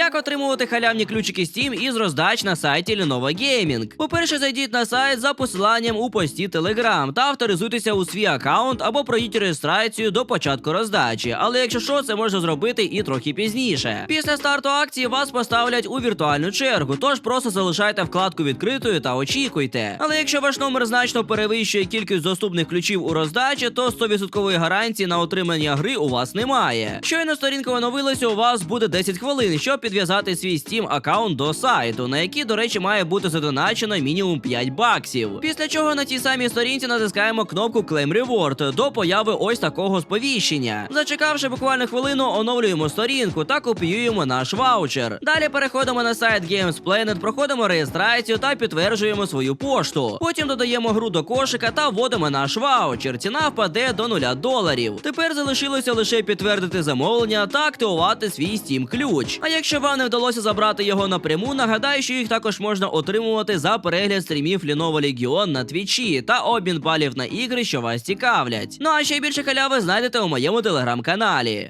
Як отримувати халявні ключики Steam із роздач на сайті Lenovo Gaming? По-перше, зайдіть на сайт за посиланням у пості Telegram та авторизуйтеся у свій аккаунт або пройдіть реєстрацію до початку роздачі. Але якщо що, це можна зробити і трохи пізніше. Після старту акції вас поставлять у віртуальну чергу, тож просто залишайте вкладку відкритою та очікуйте. Але якщо ваш номер значно перевищує кількість доступних ключів у роздачі, то 100% гарантії на отримання гри у вас немає. Щойно сторінка оновилася, у вас буде 10 хвилин, щоб підв'язати свій Steam аккаунт до сайту, на який, до речі, має бути задоначено мінімум 5 баксів. Після чого на тій самій сторінці натискаємо кнопку Claim Reward до появи ось такого сповіщення. Зачекавши буквально хвилину, оновлюємо сторінку та копіюємо наш ваучер. Далі переходимо на сайт Games Planet, проходимо реєстрацію та підтверджуємо свою пошту. Потім додаємо гру до кошика та вводимо наш ваучер. Ціна впаде до 0 доларів. Тепер залишилося лише підтвердити замовлення та активувати свій Steam ключ. А якщо вам не вдалося забрати його напряму, нагадаю, що їх також можна отримувати за перегляд стрімів Lenovo Legion на твічі та обмін балів на ігри, що вас цікавлять. Ну а ще більше халяви знайдете у моєму телеграм-каналі.